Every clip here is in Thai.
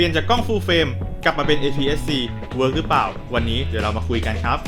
ปลี่ยนจากกล้อง full frame กลับมาเป็น APS-C เวิร์กหรือเปล่า วันนี้เดี๋ยวเรามาคุยกันครับ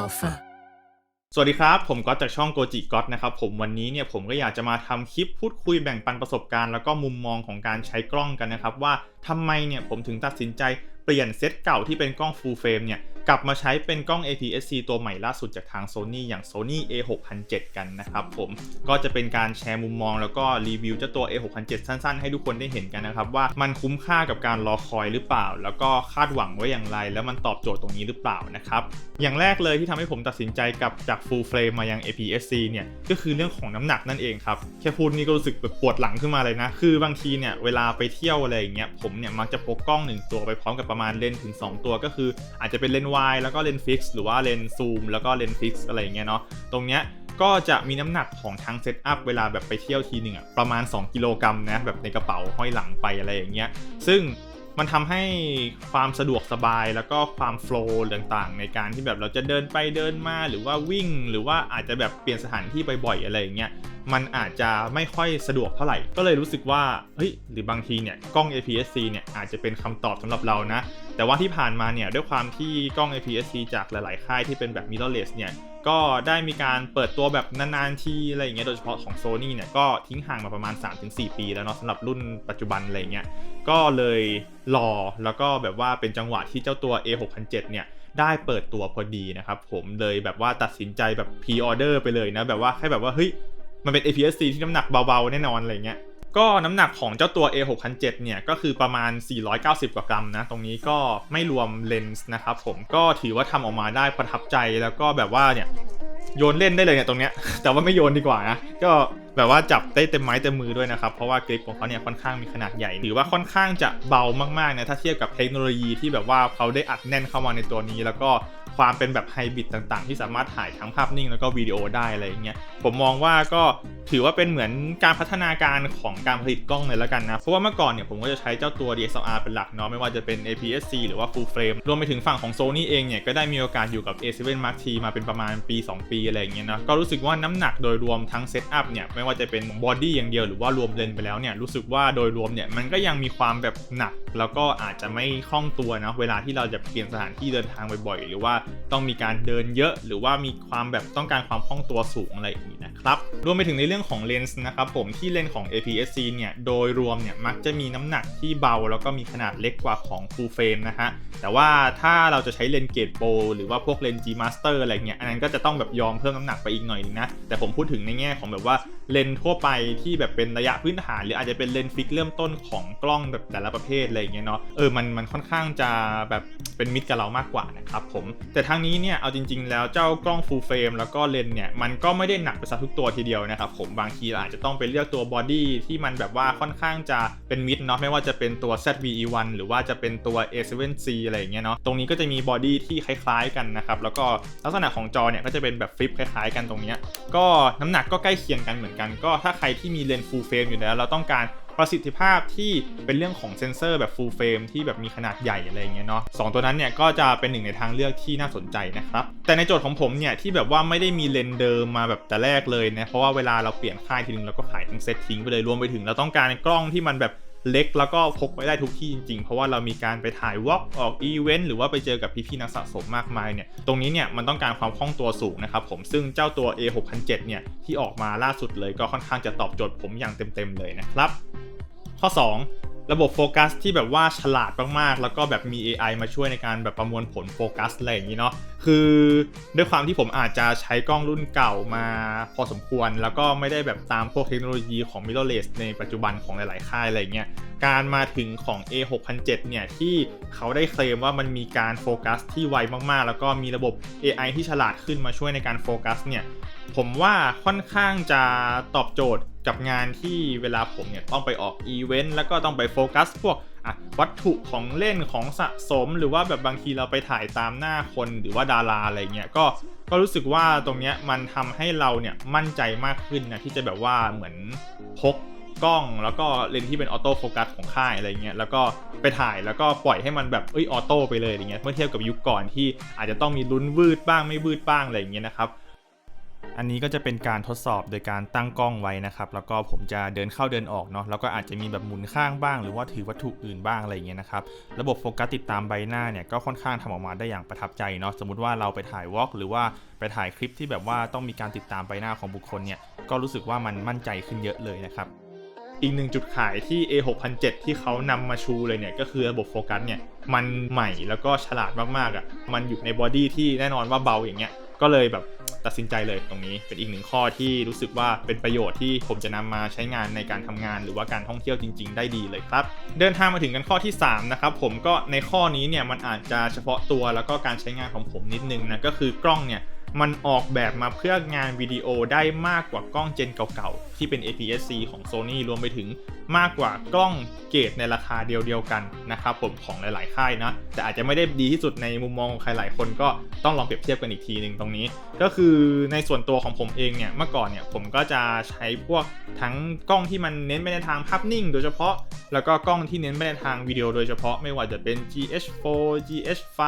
Alpha. สวัสดีครับ ผมก็จากช่องโกจิก็นะครับผมวันนี้เนี่ยผมก็อยากจะมาทำคลิปพูดคุยแบ่งปันประสบการณ์แล้วก็มุมมองของการใช้กล้องกันนะครับ ว่าทำไมเนี่ยผมถึงตัดสินใจเปลี่ยนเซตเก่าที่เป็นกล้องฟูลเฟรมเนี่ย กลับมาใช้เป็นกล้อง APS-C ตัวใหม่ล่าสุดจากทาง Sony อย่าง Sony A6007 กันนะครับผมก็จะเป็นการแชร์มุมมองแล้วก็รีวิวเจ้าตัว A6007 สั้นๆ ให้ทุกคนได้เห็นกันนะครับ ว่ามันคุ้มค่ากับการรอคอยหรือเปล่า แล้วก็คาดหวังไว้อย่างไร แล้วมันตอบโจทย์ตรงนี้หรือเปล่านะครับอย่างแรกเลยที่ทำให้ผมตัดสินใจกลับจาก full frame มายัง APS-C เนี่ยก็คือเรื่องของน้ำหนักนั่นเองครับแค่พูดนี่ก็รู้สึกแบบปวดหลังขึ้นมาเลยนะคือบางทีเนี่ยเวลาไปเที่ยวอะไรอย่างเงี้ยผมเนี่ยมักจะพกกล้องหนึ่งตัวไปพร้อมกับประมาณเลนส์ถึง 2 ตัวก็คืออาจจะเป็นเลนส์วายแล้วก็เลนฟิกซ์หรือว่าเลนซูมแล้วก็เลนฟิกซ์อะไรอย่างเงี้ยเนาะตรงเนี้ยก็จะมีน้ำหนักของทั้งเซตอัพเวลาแบบไปเที่ยวทีหนึ่งอะประมาณ 2 กิโลกรัมนะแบบในกระเป๋าห้อยหลังไปอะไรอย่างเงี้ยซึ่งมันทำให้ความสะดวกสบายแล้วก็ความโฟล์ต่างๆ ในการที่แบบเราจะเดินไปเดินมาหรือว่าวิ่ง หรือว่าอาจจะแบบเปลี่ยนสถานที่บ่อยๆอะไรอย่างเงี้ยมันอาจจะไม่ค่อยสะดวกเท่าไหร่ ก็เลยรู้สึกว่าเฮ้ยหรือบางทีเนี่ยกล้อง APS-C เนี่ยอาจจะเป็นคำตอบสำหรับเรานะ แต่ว่าที่ผ่านมาเนี่ยด้วยความที่กล้อง APS-C จากหลาย ๆ ค่ายที่เป็นแบบ mirrorless เนี่ยก็ได้มีการเปิดตัวแบบนาน ๆ ทีอะไรอย่างเงี้ยโดยเฉพาะของ Sony เนี่ยก็ทิ้งห่างมาประมาณ 3-4 ปีแล้วเนาะสำหรับรุ่นปัจจุบันอะไรเงี้ยก็เลยรอแล้วก็แบบว่าเป็นจังหวะที่เจ้าตัว A6007 เนี่ยได้เปิดตัวพอดีนะครับผมเลยแบบว่าตัดสินใจแบบพ r ออเดอร์ไปเลยนะแบบว่าให้แบบว่าเฮ้ยมันเป็น APS-C ที่น้ำหนักเบา ๆ แน่นอนอะไรเงี้ย ก็น้ำหนักของเจ้าตัว A6007 เนี่ยก็คือประมาณ 490 กว่ากรัมนะ ตรงนี้ก็ไม่รวมเลนส์นะครับผมก็ถือว่าทำออกมาได้ประทับใจแล้วก็แบบว่าเนี่ยโยนเล่นได้เลยเนี่ยตรงเนี้ยแต่ว่าไม่โยนดีกว่านะก็แบบว่าจับได้เต็มไม้เต็มมือด้วยนะครับเพราะว่ากริปของเขาเนี่ยค่อนข้างมีขนาดใหญ่หรือว่าค่อนข้างจะเบามากๆนะถ้าเทียบกับเทคโนโลยีที่แบบว่าเขาได้อัดแน่นเข้ามาในตัวนี้ แล้วก็ความเป็นแบบไฮบริดต่างๆ ที่สามารถถ่ายทั้งภาพนิ่งแล้วก็วิดีโอได้อะไรอย่างเงี้ยผมมองว่าก็ถือว่าเป็นเหมือนการพัฒนาการของการผลิตกล้องเลยแล้วกันนะ เพราะว่าเมื่อก่อนเนี่ยผมก็จะใช้เจ้าตัว DSLR เป็นหลักเนาะไม่ว่าจะเป็น APS-C หรือว่า Full Frame รวมไปถึงฝั่งของ Sony เองเนี่ยก็ได้มีโอกาสอยู่กับ A7 Mark III มาเป็นประมาณปี 2 ปีอะไรอย่างเงี้ยนะก็รู้สึกว่าน้ำหนักโดยรวมทั้งเซตอัพเนี่ยไม่ว่าจะเป็นบอดี้อย่างเดียวหรือว่ารวมเลนไปแล้วเนี่ยรู้สึกว่าโดยรวมเนี่ยมันก็ยังมีความแบบหนัก แล้วก็อาจจะไม่คล่องตัวนะเวลาที่เราจะเปลี่ยนสถานที่เดินทางบ่อยๆ หรือว่าต้องมีการเดินเยอะหรือว่ามีความแบบต้องการความคล่องตัวสูงอะไรอย่างนี้นะครับรวมไปถึงในเรื่องของเลนส์นะครับผมที่เลนส์ของ APS-C เนี่ยโดยรวมเนี่ยมักจะมีน้ำหนักที่เบา แล้วก็มีขนาดเล็กกว่าของ Full Frame นะฮะแต่ว่าถ้าเราจะใช้เลนส์เกรดโปรหรือว่าพวกเลนส์ G Master อะไรเงี้ยอันนั้นก็จะต้องแบบยอมเพิ่มน้ำหนักไปอีกหน่อยนึงนะแต่ผมพูดถึงในแง่ของแบบว่าเลนทั่วไปที่แบบเป็นระยะพื้นฐาน หรืออาจจะเป็นเลนฟิกเริ่มต้นของกล้องแบบแต่ละประเภทอะไรอย่างเงี้ยเนาะเออมันมันค่อนข้างจะแบบเป็นมิตรกับเรามากกว่านะครับผมแต่ทางนี้เนี่ยเอาจริง ๆ แล้วเจ้ากล้อง full frame แล้วก็เลนเนี่ยมันก็ไม่ได้หนักไปซะทุกตัวทีเดียวนะครับผมบางทีอาจจะต้องไปเลือกตัวบอดี้ที่มันแบบว่าค่อนข้างจะเป็นมิดเนาะไม่ว่าจะเป็นตัว ZVE1 หรือว่าจะเป็นตัว A7C อะไรอย่างเงี้ยเนาะตรงนี้ก็จะมีบอดี้ที่คล้ายๆกันนะครับแล้วก็ลักษณะของจอเนี่ยก็จะเป็นแบบฟลิปคล้ายๆ กันตรงเนี้ยก็น้ำหนักก็ใกล้เคียงกันเหมือนกันก็ถ้าใครที่มีเลนส์ full frame อยู่แล้ว เราต้องการประสิทธิภาพที่เป็นเรื่องของเซนเซอร์แบบ full frame ที่แบบมีขนาดใหญ่อะไรเงี้ยเนาะสองตัวนั้นเนี่ยก็จะเป็นหนึ่งในทางเลือกที่น่าสนใจนะครับ แต่ในโจทย์ของผมเนี่ยที่แบบว่าไม่ได้มีเลนส์เดิมมาแบบแต่แรกเลยนะเพราะว่าเวลาเราเปลี่ยนค่ายทีนึงเราก็ขายทั้งเซตทิ้งไปเลยรวมไปถึงเราต้องการกล้องที่มันแบบ เล็กแล้วก็พกไปได้ทุกที่จริงๆ เพราะว่าเรามีการไปถ่ายวอล์กออกอีเวนต์หรือว่าไปเจอกับพี่ๆนักสะสมมากมายเนี่ยตรงนี้เนี่ยมันต้องการความคล่องตัวสูงนะครับผมซึ่งเจ้าตัว A6007 เนี่ยที่ออกมาล่าสุดเลยก็ค่อนข้างจะตอบโจทย์ผมอย่างเต็มๆเลยนะครับ ข้อ 2 ระบบโฟกัสที่แบบว่าฉลาดมากๆ แล้วก็แบบมี AI มาช่วยในการแบบประมวลผลโฟกัสอะไรอย่างนี้เนาะ คือด้วยความที่ผมอาจจะใช้กล้องรุ่นเก่ามาพอสมควร แล้วก็ไม่ได้แบบตามพวกเทคโนโลยีของ mirrorless ในปัจจุบันของหลาย ๆ ค่ายอะไรเงี้ย การมาถึงของ A6007 เนี่ยที่เขาได้เคลมว่ามันมีการโฟกัสที่ไวมากๆ แล้วก็มีระบบ AI ที่ฉลาดขึ้นมาช่วยในการโฟกัสเนี่ย ผมว่าค่อนข้างจะตอบโจทย์ กับงานที่เวลาผมเนี่ยต้องไปออกอีเวนต์แล้วก็ต้องไปโฟกัสพวกอะวัตถุของเล่นของสะสม หรือว่าแบบบางทีเราไปถ่ายตามหน้าคนหรือว่าดาราอะไรเงี้ยก็ก็รู้สึกว่าตรงเนี้ยมันทำให้เราเนี่ยมั่นใจมากขึ้นนะที่จะแบบว่าเหมือนพกกล้องแล้วก็เลนที่เป็นออโต้โฟกัสของค่ายอะไรเงี้ยแล้วก็ไปถ่ายแล้วก็ปล่อยให้มันแบบเอ้ยออโต้ไปเลยอย่างเงี้ยเมื่อเทียบกับยุคก่อนที่อาจจะต้องมีลุ้นวืดบ้างไม่วืดบ้างอะไรเงี้ยนะครับ อันนี้ก็จะเป็นการทดสอบโดยการตั้งกล้องไว้นะครับ แล้วก็ผมจะเดินเข้าเดินออกเนาะแล้วก็อาจจะมีแบบหมุนข้างบ้าง หรือว่าถือวัตถุอื่นบ้างอะไรอย่างเงี้ยนะครับระบบโฟกัสติดตามใบหน้าเนี่ยก็ค่อนข้างทำออกมาได้อย่างประทับใจเนาะสมมติว่าเราไปถ่ายวอล์กหรือว่าไปถ่ายคลิปที่แบบว่าต้องมีการติดตามใบหน้าของบุคคลเนี่ยก็รู้สึกว่ามันมั่นใจขึ้นเยอะเลยนะครับอีกหนึ่งจุดขายที่ A6007 ที่เขานำมาชูเลยเนี่ย ก็คือระบบโฟกัสเนี่ย มันใหม่แล้วก็ฉลาดมากๆอะ่ะ มันอยู่ในบอดี้ที่แน่นอนว่าเบาอย่างเงี้ย ก็เลยแบบ ตัดสินใจเลยตรงนี้เป็นอีกหนึ่งข้อที่รู้สึกว่าเป็นประโยชน์ที่ผมจะนำมาใช้งานในการทำงาน หรือว่าการท่องเที่ยวจริง ๆ ได้ดีเลยครับ เดินทางมาถึงกันข้อที่3นะครับผมก็ในข้อนี้เนี่ยมันอาจจะเฉพาะตัวแล้วก็การใช้งานของผมนิดนึงนะก็คือกล้องเนี่ย มันออกแบบมาเพื่องานวิดีโอได้มากกว่ากล้องเจนเก่าๆ ที่เป็น APS-C ของ Sony รวมไปถึงมากกว่ากล้องเกรดในราคาเดียวๆกันนะครับผมของหลายๆค่ายนะ แต่อาจจะไม่ได้ดีที่สุดในมุมมองของใครหลายคนก็ต้องลองเปรียบเทียบกันอีกทีหนึ่งตรงนี้ ก็คือในส่วนตัวของผมเองเนี่ยเมื่อก่อนเนี่ยผมก็จะใช้พวกทั้งกล้องที่มันเน้นไปในทางภาพนิ่ง โดยเฉพาะ แล้วก็กล้องที่เน้นไปในทางวิดีโอโดยเฉพาะไม่ว่าจะเป็น GH4 GH5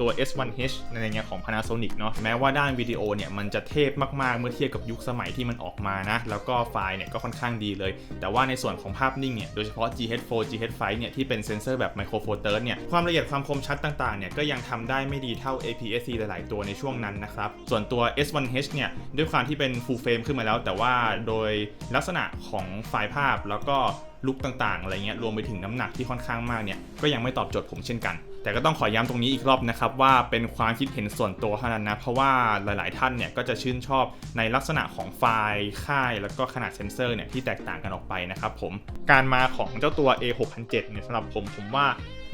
ตัว S1H ในเงี้ยของ Panasonic เนาะแม้ว่าด้านวิดีโอเนี่ยมันจะเทพมากๆ เมื่อเทียบกับยุคสมัยที่มันออกมานะ แล้วก็ไฟล์เนี่ยก็ค่อนข้างดีเลย แต่ว่าในส่วนของภาพนิ่งเนี่ยโดยเฉพาะ GH4 GH5 เนี่ยที่เป็นเซนเซอร์แบบ Micro Four Thirds เนี่ยความละเอียดความคมชัดต่างๆเนี่ยก็ยังทำได้ไม่ดีเท่า APS-C หลายๆ ตัวในช่วงนั้นนะครับส่วนตัว S1H เนี่ยด้วยความที่เป็น full frame ขึ้นมาแล้ว แต่ว่าโดยลักษณะของไฟล์ภาพแล้วก็ลุกต่างๆอะไรเงี้ยรวมไปถึงน้ำหนักที่ค่อนข้างมากเนี่ยก็ยังไม่ตอบโจทย์ผมเช่นกัน แต่ก็ต้องขอย้ำตรงนี้อีกรอบนะครับว่าเป็นความคิดเห็นส่วนตัวเท่านั้นนะ เพราะว่าหลายๆท่านเนี่ยก็จะชื่นชอบในลักษณะของไฟล์ค่าย แล้วก็ขนาดเซนเซอร์เนี่ยที่แตกต่างกันออกไปนะครับผมการมาของเจ้าตัว A6007 เนี่ยสำหรับผมผมว่า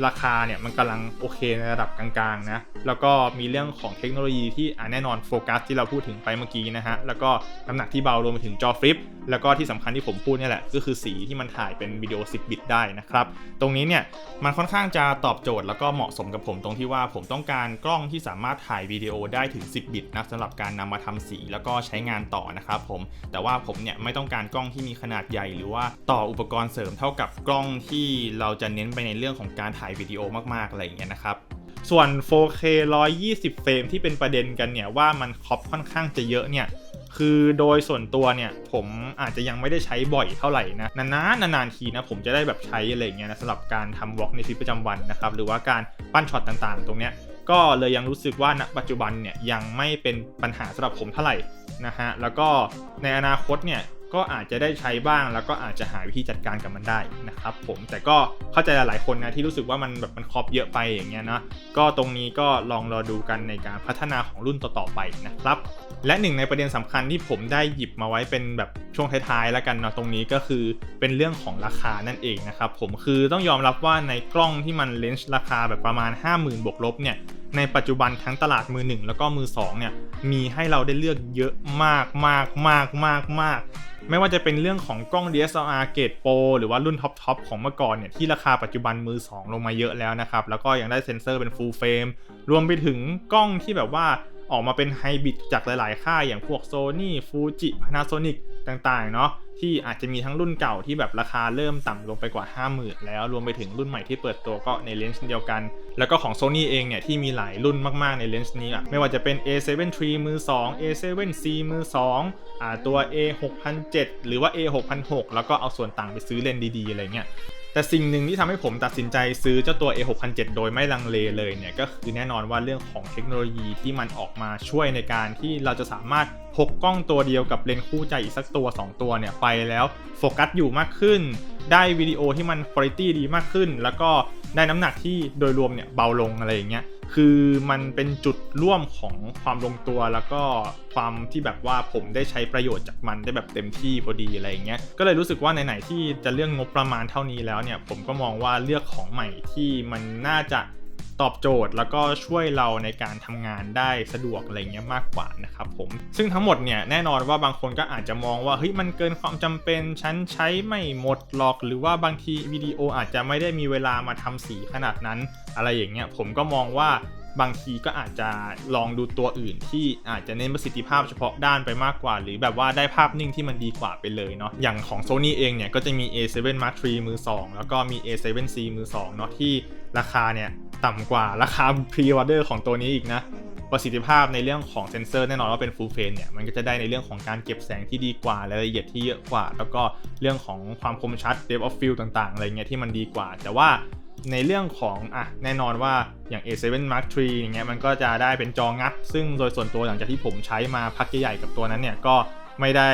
ราคาเนี่ยมันกำลังโอเคในระดับกลางๆนะ แล้วก็มีเรื่องของเทคโนโลยีที่อ่าแน่นอนโฟกัสที่เราพูดถึงไปเมื่อกี้นะฮะ แล้วก็น้ำหนักที่เบารวมไปถึงจอฟลิป แล้วก็ที่สำคัญที่ผมพูดเนี่ยแหละ ก็คือสีที่มันถ่ายเป็นวิดีโอ 10 บิตได้นะครับ ตรงนี้เนี่ยมันค่อนข้างจะตอบโจทย์แล้วก็เหมาะสมกับผมตรงที่ว่าผมต้องการกล้องที่สามารถถ่ายวิดีโอได้ถึง 10 บิตนะสำหรับการนำมาทำสีแล้วก็ใช้งานต่อนะครับผม แต่ว่าผมเนี่ยไม่ต้องการกล้องที่มีขนาดใหญ่ หรือว่าต่ออุปกรณ์เสริมเท่ากับกล้องที่เราจะเน้นไปในเรื่องของการถ่ายวิดีโอมากๆอะไรอย่างเงี้ยนะครับส่วน 4K 120 เฟรมที่เป็นประเด็นกันเนี่ยว่ามันครอปค่อนข้างจะเยอะเนี่ยคือโดยส่วนตัวเนี่ยผมอาจจะยังไม่ได้ใช้บ่อยเท่าไหร่นะนานๆนานๆทีนะผมจะได้แบบใช้อะไรเงี้ยนะสำหรับการทำวอล์กในชีวิตประจำวันนะครับหรือว่าการปั้นช็อตต่างๆ ตรงเนี้ยก็เลยยังรู้สึกว่าณปัจจุบันเนี่ยยังไม่เป็นปัญหาสำหรับผมเท่าไหร่นะฮะแล้วก็ในอนาคตเนี่ย ก็อาจจะได้ใช้บ้างแล้วก็อาจจะหาวิธีจัดการกับมันได้นะครับผมแต่ก็เข้าใจหลายๆคนนะที่รู้สึกว่ามันแบบมันครอบเยอะไปอย่างเงี้ยนะก็ตรงนี้ก็ลองรอดูกันในการพัฒนาของรุ่นต่อๆไปนะครับและหนึ่งในประเด็นสำคัญที่ผมได้หยิบมาไว้เป็นแบบช่วงท้ายๆแล้วกันเนาะตรงนี้ก็คือเป็นเรื่องของราคานั่นเองนะครับผมคือต้องยอมรับว่าในกล้องที่มันเลนส์ราคาแบบประมาณ 50,000บวกลบเนี่ย ในปัจจุบันทั้งตลาดมือหนึ่งแล้วก็มือสองเนี่ยมีให้เราได้เลือกเยอะมากมากมากมากมากไม่ว่าจะเป็นเรื่องของกล้อง DSLR เกรดโปรหรือว่ารุ่นท็อปๆของเมื่อก่อนเนี่ยที่ราคาปัจจุบันมือ 2 ลงมาเยอะแล้วนะครับ แล้วก็ยังได้เซ็นเซอร์เป็น full frame รวมไปถึงกล้องที่แบบว่า ออกมาเป็นไฮบริดจากหลาย ๆ ค่ายอย่างพวก Sony Fuji Panasonic ต่าง ๆ เนาะที่อาจจะมีทั้งรุ่นเก่าที่แบบราคาเริ่มต่ำลงไปกว่า 50,000 แล้วรวมไปถึงรุ่นใหม่ที่เปิดตัวก็ในเลนส์เดียวกัน แล้วก็ของ Sony เองเนี่ยที่มีหลายรุ่นมาก ๆ ในเลนส์นี้อะไม่ว่าจะเป็น A7 III มือ 2 A7C มือ 2อ่าตัว A6007 หรือว่า A6006 แล้วก็เอาส่วนต่างไปซื้อเลนส์ดี ๆ อะไรเงี้ย แต่สิ่งหนึ่งที่ทำให้ผมตัดสินใจซื้อเจ้าตัว A6007 โดยไม่ลังเลเลยเนี่ยก็คือแน่นอนว่าเรื่องของเทคโนโลยีที่มันออกมาช่วยในการที่เราจะสามารถพกกล้องตัวเดียวกับเลนส์คู่ใจอีกสักตัว 2 ตัวเนี่ยไปแล้วโฟกัสอยู่มากขึ้น ได้วิดีโอที่มันคุณภาพดีมากขึ้น แล้วก็ได้น้ำหนักที่โดยรวมเนี่ยเบาลงอะไรอย่างเงี้ยคือมันเป็นจุดร่วมของความลงตัวแล้วก็ความที่แบบว่าผมได้ใช้ประโยชน์จากมันได้แบบเต็มที่พอดีอะไรอย่างเงี้ยก็เลยรู้สึกว่าไหนๆที่จะเรื่องงบประมาณเท่านี้แล้วเนี่ยผมก็มองว่าเลือกของใหม่ที่มันน่าจะ ตอบโจทย์ แล้วก็ช่วยเราในการทำงานได้สะดวกอะไรเงี้ยมากกว่านะครับผมซึ่งทั้งหมดเนี่ยแน่นอนว่าบางคนก็อาจจะมองว่าเฮ้ยมันเกินความจำเป็นฉันใช้ไม่หมดหรอกหรือว่าบางทีวิดีโออาจจะไม่ได้มีเวลามาทำสีขนาดนั้น อะไรอย่างเงี้ยผมก็มองว่า บางทีก็อาจจะลองดูตัวอื่นที่อาจจะเน้นประสิทธิภาพเฉพาะด้านไปมากกว่า หรือแบบว่าได้ภาพนิ่งที่มันดีกว่าไปเลยเนาะอย่างของ Sony เองเนี่ยก็จะมี A7 Mark III มือ 2 แล้วก็มี A7C มือ 2 เนาะที่ราคาเนี่ยต่ำกว่าราคา pre-order ของตัวนี้อีกนะประสิทธิภาพในเรื่องของเซนเซอร์แน่นอนว่าเป็น full frame เนี่ยมันก็จะได้ในเรื่องของการเก็บแสงที่ดีกว่ารายละเอียดที่เยอะกว่า แล้วก็เรื่องของความคมชัด depth of field ต่างๆ อะไรเงี้ยที่มันดีกว่า แต่ว่า ในเรื่องของอะแน่นอนว่าอย่าง A7 Mark III อย่างเงี้ยมันก็จะได้เป็นจองัดซึ่งโดยส่วนตัวหลังจากที่ผมใช้มาพักใหญ่ๆกับตัวนั้นเนี่ยก็ไม่ได้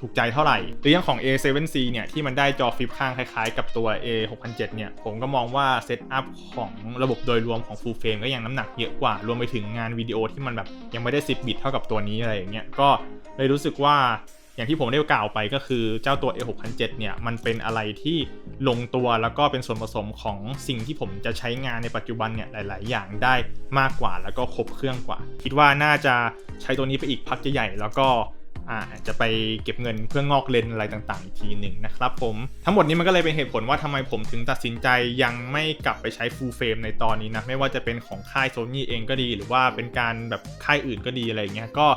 ถูกใจเท่าไหร่หรืออย่างของ A7C เนี่ยที่มันได้จอฟลิปข้างคล้ายๆ กับตัว A6007 เนี่ยผมก็มองว่าเซตอัพของระบบโดยรวมของ Full Frame ก็ยังน้ำหนักเยอะกว่า รวมไปถึงงานวิดีโอที่มันแบบยังไม่ได้ 10 บิตเท่ากับตัวนี้อะไรอย่างเงี้ยก็เลยรู้สึกว่า อย่างที่ผมได้กล่าวไปก็คือเจ้าตัว A6007 เนี่ย มันเป็นอะไรที่ลงตัวแล้วก็เป็นส่วนผสมของสิ่งที่ผมจะใช้งานในปัจจุบันเนี่ย หลาย ๆ อย่างได้มากกว่าแล้วก็ครบเครื่องกว่า คิดว่าน่าจะใช้ตัวนี้ไปอีกพักใหญ่ๆแล้วก็ อาจะไปเก็บเงินเพื่องอกเลนอะไรต่างๆอีกทีหนึ่งนะครับผม ทั้งหมดนี้มันก็เลยเป็นเหตุผลว่าทำไมผมถึงตัดสินใจยังไม่กลับไปใช้ full frame ในตอนนี้นะ ไม่ว่าจะเป็นของค่าย Sony เองก็ดี หรือว่าเป็นการแบบค่ายอื่นก็ดีอะไรเงี้ยก็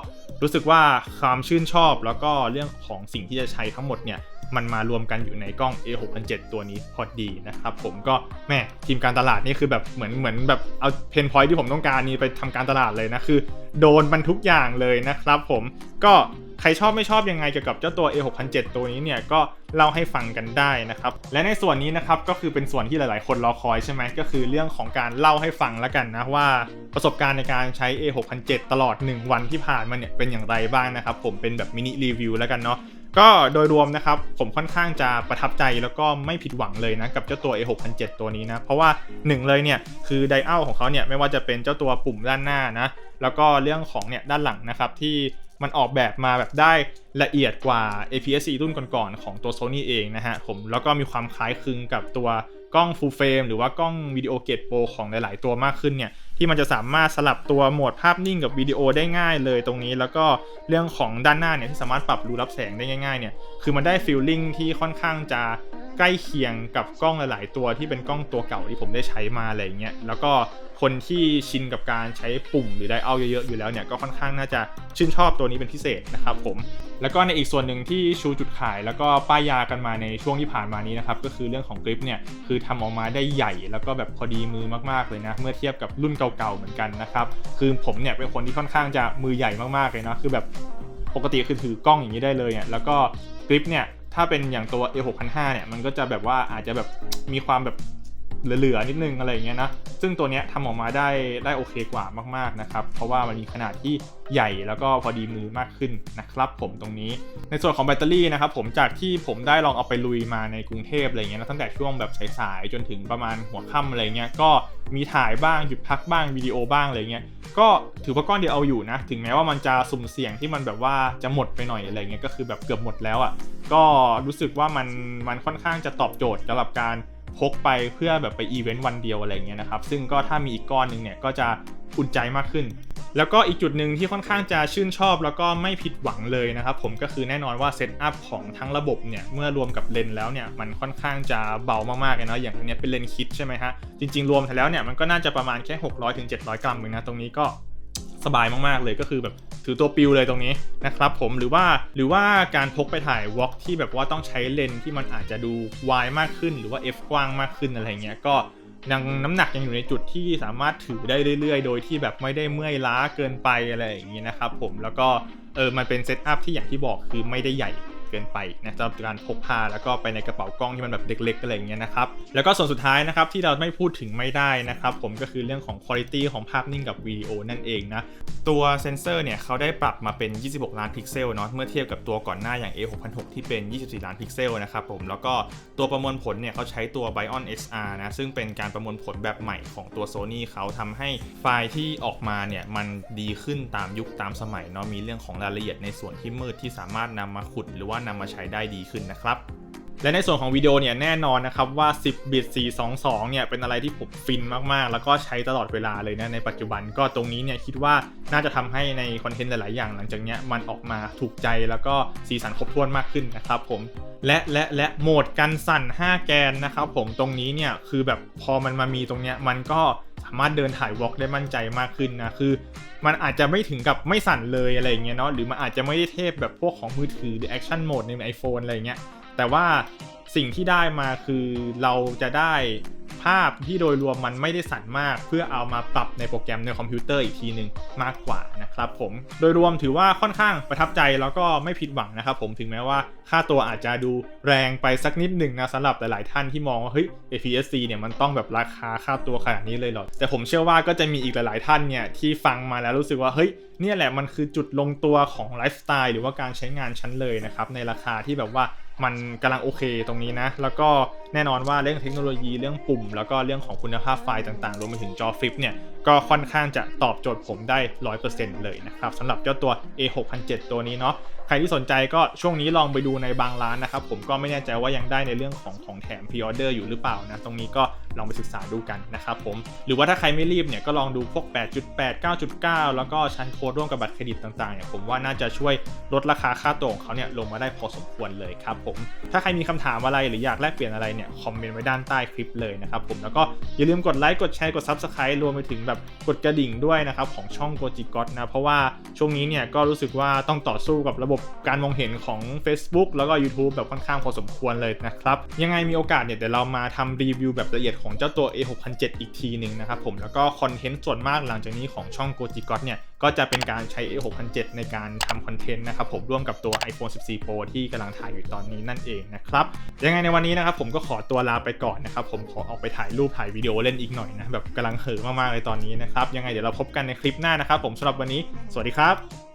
รู้สึกว่าความชื่นชอบแล้วก็เรื่องของสิ่งที่จะใช้ทั้งหมดเนี่ยมันมารวมกันอยู่ในกล้อง a607 ตัวนี้พอดีนะครับผมก็แม่ทีมการตลาดนี่คือแบบเหมือนเหมือนแบบเอาเพนพอยที่ผมต้องการนี่ไปทำการตลาดเลยนะคือ โดนมันทุกอย่างเลยนะครับผมก็ใครชอบไม่ชอบยังไงเกี่ยวกับเจ้าตัว A6007 ตัวนี้เนี่ยก็เล่าให้ฟังกันได้นะครับ และในส่วนนี้นะครับก็คือเป็นส่วนที่หลายๆ คนรอคอยใช่ไหมก็คือเรื่องของการเล่าให้ฟังแล้วกันนะว่าประสบการณ์ในการใช้ A6007 ตลอด 1 วันที่ผ่านมาเนี่ยเป็นอย่างไรบ้างนะครับผมเป็นแบบมินิรีวิวแล้วกันเนาะก็โดยรวมนะครับผมค่อนข้างจะประทับใจแล้วก็ไม่ผิดหวังเลยนะกับเจ้าตัว A6007 ตัวนี้นะเพราะว่าหนึ่งเลยเนี่ยคือไดอัลของเขาเนี่ยไม่ว่าจะเป็นเจ้าตัวปุ่มด้านหน้านะแล้วก็เรื่องของเนี่ยด้านหลังนะครับที่ มันออกแบบมาแบบได้ละเอียดกว่า APS-C รุ่นก่อนๆของตัว Sony เองนะฮะผมแล้วก็มีความคล้ายคลึงกับตัวกล้อง Full Frame หรือว่ากล้องวิดีโอเกตโปรของหลาย ๆ ตัวมากขึ้นเนี่ยที่มันจะสามารถสลับตัวโหมดภาพนิ่งกับวิดีโอได้ง่ายเลยตรงนี้ แล้วก็เรื่องของด้านหน้าเนี่ยที่สามารถปรับรูรับแสงได้ง่าย ๆ เนี่ยคือมันได้ฟีลลิ่งที่ค่อนข้างจะใกล้เคียงกับกล้องหลาย ๆ ตัวที่เป็นกล้องตัวเก่าที่ผมได้ใช้มาอะไรเงี้ยแล้วก็ คนที่ชินกับการใช้ปุ่มหรือไดอัลเยอะๆอยู่แล้วเนี่ยก็ค่อนข้างน่าจะชื่นชอบตัวนี้เป็นพิเศษนะครับผม แล้วก็ในอีกส่วนหนึ่งที่ชูจุดขาย แล้วก็ป้ายยากันมาในช่วงที่ผ่านมานี้นะครับก็คือเรื่องของกริปเนี่ยคือทำออกมาได้ใหญ่ แล้วก็แบบพอดีมือมากๆเลยนะเมื่อเทียบกับรุ่นเก่าๆเหมือนกันนะครับคือผมเนี่ยเป็นคนที่ค่อนข้างจะมือใหญ่มากๆเลยนะคือแบบปกติคือถือกล้องอย่างนี้ได้เลยเนี่ยแล้วก็กริปเนี่ยถ้าเป็นอย่างตัว A6005 เนี่ย มันก็จะแบบว่าอาจจะแบบมีความแบบ เหลือๆนิดนึงอะไรเงี้ยนะ ซึ่งตัวเนี้ยทำออกมาได้ได้โอเคกว่ามากๆนะครับ เพราะว่ามันมีขนาดที่ใหญ่แล้วก็พอดีมือมากขึ้นนะครับผมตรงนี้ ในส่วนของแบตเตอรี่นะครับผมจากที่ผมได้ลองเอาไปลุยมาในกรุงเทพอะไรเงี้ยนะตั้งแต่ช่วงแบบสายๆจนถึงประมาณหัวค่ำอะไรเงี้ยก็มีถ่ายบ้างหยุดพักบ้างวิดีโอบ้างอะไรเงี้ยก็ถือว่าก้อนเดียวเอาอยู่นะ ถึงแม้ว่ามันจะสุ่มเสี่ยงที่มันแบบว่าจะหมดไปหน่อยอะไรเงี้ยก็คือแบบเกือบหมดแล้วอะ่ะก็รู้สึกว่ามันมันค่อนข้างจะตอบโจทย์สำหรับการ พกไปเพื่อแบบไปอีเวนต์วันเดียวอะไรเงี้ยนะครับ ซึ่งก็ถ้ามีอีกก้อนหนึ่งเนี่ยก็จะอุ่นใจมากขึ้น แล้วก็อีกจุดหนึ่งที่ค่อนข้างจะชื่นชอบแล้วก็ไม่ผิดหวังเลยนะครับผมก็คือแน่นอนว่าเซตอัพของทั้งระบบเนี่ยเมื่อรวมกับเลนแล้วเนี่ยมันค่อนข้างจะเบามากๆเลยเนาะอย่างอันนี้เป็นเลนคิดใช่ไหมฮะจริงๆ รวมแล้วเนี่ยมันก็น่าจะประมาณแค่ 600-700ถึง700กรัมเองนะตรงนี้ก็ สบายมากๆเลยก็คือแบบถือตัวปิวเลยตรงนี้นะครับผมหรือว่าหรือว่าการพกไปถ่ายวอล์กที่แบบว่าต้องใช้เลนที่มันอาจจะดูวายมากขึ้น หรือว่า f กว้างมากขึ้นอะไรเงี้ยก็ยังน้ำหนักยังอยู่ในจุดที่สามารถถือได้เรื่อยๆ โดยที่แบบไม่ได้เมื่อยล้าเกินไปอะไรอย่างนี้นะครับผมแล้วก็เออมันเป็นเซตอัพที่อย่างที่บอกคือไม่ได้ใหญ่ เกินไปนะสำหรับการพกพาแล้วก็ไปในกระเป๋ากล้องที่มันแบบเล็กๆอะไรอย่างเงี้ยนะครับแล้วก็ส่วนสุดท้ายนะครับที่เราไม่พูดถึงไม่ได้นะครับผมก็คือเรื่องของ quality ของภาพนิ่งกับวิดีโอนั่นเองนะตัวเซนเซอร์เนี่ยเขาได้ปรับมาเป็น 26 ล้านพิกเซลเนาะเมื่อเทียบกับตัวก่อนหน้าอย่าง A6006 ที่เป็น 24 ล้านพิกเซลนะครับผมแล้วก็ตัวประมวลผลเนี่ยเขาใช้ตัว Bion XR นะซึ่งเป็นการประมวลผลแบบใหม่ของตัว Sony เขาทำให้ไฟล์ที่ออกมาเนี่ยมันดีขึ้นตามยุคตามสมัยเนาะมีเรื่องของรายละเอียดในส่วนที่มืดที่สามารถนำมาขุดหรือว่าานำมาใช้ได้ดีขึ้นนะครับและในส่วนของวิดีโอเนี่ยแน่นอนนะครับว่า 10 บิต 422 เนี่ยเป็นอะไรที่ผมฟินมากๆ แล้วก็ใช้ตลอดเวลาเลยนะในปัจจุบันก็ตรงนี้เนี่ยคิดว่าน่าจะทำให้ในคอนเทนต์หลาย ๆ อย่างหลังจากเนี้ยมันออกมาถูกใจแล้วก็สีสันครบถ้วนมากขึ้นนะครับผม และและและโหมดกันสั่น 5 แกนนะครับผมตรงนี้เนี่ยคือแบบพอมันมามีตรงเนี้ยมันก็ สามารถเดินถ่ายวอล์กได้มั่นใจมากขึ้นนะคือ มันอาจจะไม่ถึงกับไม่สั่นเลยอะไรอย่างเงี้ยเนาะหรือมันอาจจะไม่ได้เทพแบบพวกของมือถือหรือแอคชั่นโหมดใน iPhone อะไรเงี้ยแต่ว่าสิ่งที่ได้มาคือเราจะได้ ภาพที่โดยรวมมันไม่ได้สั่นมาก เพื่อเอามาปรับในโปรแกรมในคอมพิวเตอร์อีกทีหนึ่งมากกว่านะครับผมโดยรวมถือว่าค่อนข้างประทับใจแล้วก็ไม่ผิดหวังนะครับผมถึงแม้ว่าค่าตัวอาจจะดูแรงไปสักนิดหนึ่งนะสำหรับหลาย ๆ ท่านที่มองว่าเฮ้ย APS-C เนี่ยมันต้องแบบราคาค่าตัวขนาดนี้เลยเหรอแต่ผมเชื่อว่าก็จะมีอีกหลาย ๆ ท่านเนี่ยที่ฟังมาแล้วรู้สึกว่าเฮ้ยเนี่ยแหละมันคือจุดลงตัวของไลฟ์สไตล์หรือว่าการใช้งานชั้นเลยนะครับในราคาที่แบบว่า มันกำลังโอเคตรงนี้นะ แล้วก็แน่นอนว่าเรื่องเทคโนโลยีเรื่องปุ่ม แล้วก็เรื่องของคุณภาพไฟล์ต่างๆ รวมไปถึงจอฟลิปเนี่ย ก็ค่อนข้างจะตอบโจทย์ผมได้ 100%เลยนะครับสำหรับเจ้าตัว A6007 ตัวนี้เนาะ ใครที่สนใจก็ช่วงนี้ลองไปดูในบางร้านนะครับ ผมก็ไม่แน่ใจว่ายังได้ในเรื่องของของแถมพรีออเดอร์อยู่หรือเปล่านะ ตรงนี้ก็ลองไปศึกษาดูกันนะครับผม หรือว่าถ้าใครไม่รีบเนี่ยก็ลองดูพวก 8.8 9.9 แล้วก็ชั้นโค้ดร่วมกับบัตรเครดิตต่างๆเนี่ยผมว่าน่าจะช่วยลดราคาค่าตัวของเขาเนี่ยลงมาได้พอสมควรเลยครับผม ถ้าใครมีคำถามอะไรหรืออยากแลกเปลี่ยนอะไรเนี่ยคอมเมนต์ไว้ด้านใต้คลิปเลยนะครับผม แล้วก็อย่าลืมกดไลค์ กดแชร์ กด Subscribe รวมไปถึงแบบกดกระดิ่งด้วยนะครับของช่องโกจิกอตนะ เพราะว่าช่วงนี้เนี่ยก็รู้สึกว่าต้องต่อสู้กับระบบการมองเห็นของ Facebook แล้วก็ YouTube แบบค่อนข้างพอสมควรเลยนะครับ ยังไงมีโอกาสเนี่ยเดี๋ยวเรามาทำรีวิวแบบละเอียดของเจ้าตัว A6007 อีกทีหนึ่งนะครับผมแล้วก็คอนเทนต์ส่วนมากหลังจากนี้ของช่องโกจิกอตเนี่ยก็จะเป็นการใช้ A6007 ในการทำคอนเทนต์นะครับผมร่วมกับตัว iPhone 14 Pro ที่กำลังถ่ายอยู่ตอนนี้นั่นเองนะครับยังไงในวันนี้นะครับผมก็ขอตัวลาไปก่อนนะครับผมขอออกไปถ่ายรูปถ่ายวิดีโอเล่นอีกหน่อยนะแบบกำลังเห่อมากๆเลยตอนนี้นะครับยังไงเดี๋ยวเราพบกันในคลิปหน้านะครับผมสำหรับวันนี้ สวัสดีครับ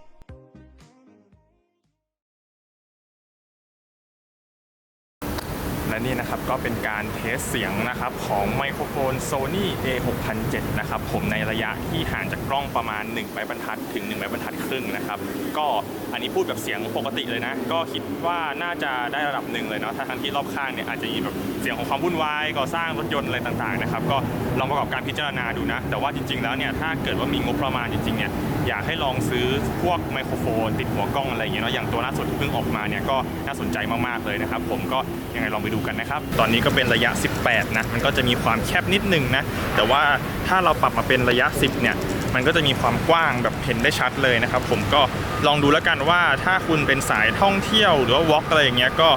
ก็เป็นการเทสเสียงนะครับของไมโครโฟน Sony A6007 นะครับผมในระยะที่ห่างจากกล้องประมาณ 1 ไม้บรรทัดถึง 1 ไม้บรรทัดครึ่งนะครับ ก็อันนี้พูดแบบเสียงปกติเลยนะ ก็คิดว่าน่าจะได้ระดับหนึ่งเลยเนาะถ้าทั้งที่รอบข้างเนี่ยอาจจะมีแบบเสียงของความวุ่นวายก่อสร้างรถยนต์อะไรต่างๆนะครับก็ลองประกอบการพิจารณาดูนะ แต่ว่าจริง ๆ แล้วเนี่ยถ้าเกิดว่ามีงบประมาณจริงๆเนี่ยอยากให้ลองซื้อพวกไมโครโฟน ติดหัวกล้องอะไรอย่างเงี้ยเนาะอย่างตัวล่าสุดที่เพิ่งออกมาเนี่ยก็น่าสนใจมากๆเลยนะครับผมก็ยังไงลองไปดูกันนะครับตอนนี้ก็เป็นระยะ 18 นะ มันก็จะมีความแคบนิดนึงนะ แต่ว่าถ้าเราปรับมาเป็นระยะ 10 เนี่ย มันก็จะมีความกว้างแบบเห็นได้ชัดเลยนะครับ ผมก็ลองดูแล้วกันว่าถ้าคุณเป็นสายท่องเที่ยวหรือว่าวอล์กอะไรอย่างเงี้ยก็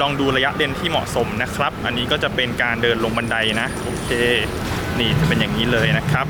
ลองดูระยะเลนที่เหมาะสมนะครับ อันนี้ก็จะเป็นการเดินลงบันไดนะ โอเค นี่จะเป็นอย่างนี้เลยนะครับ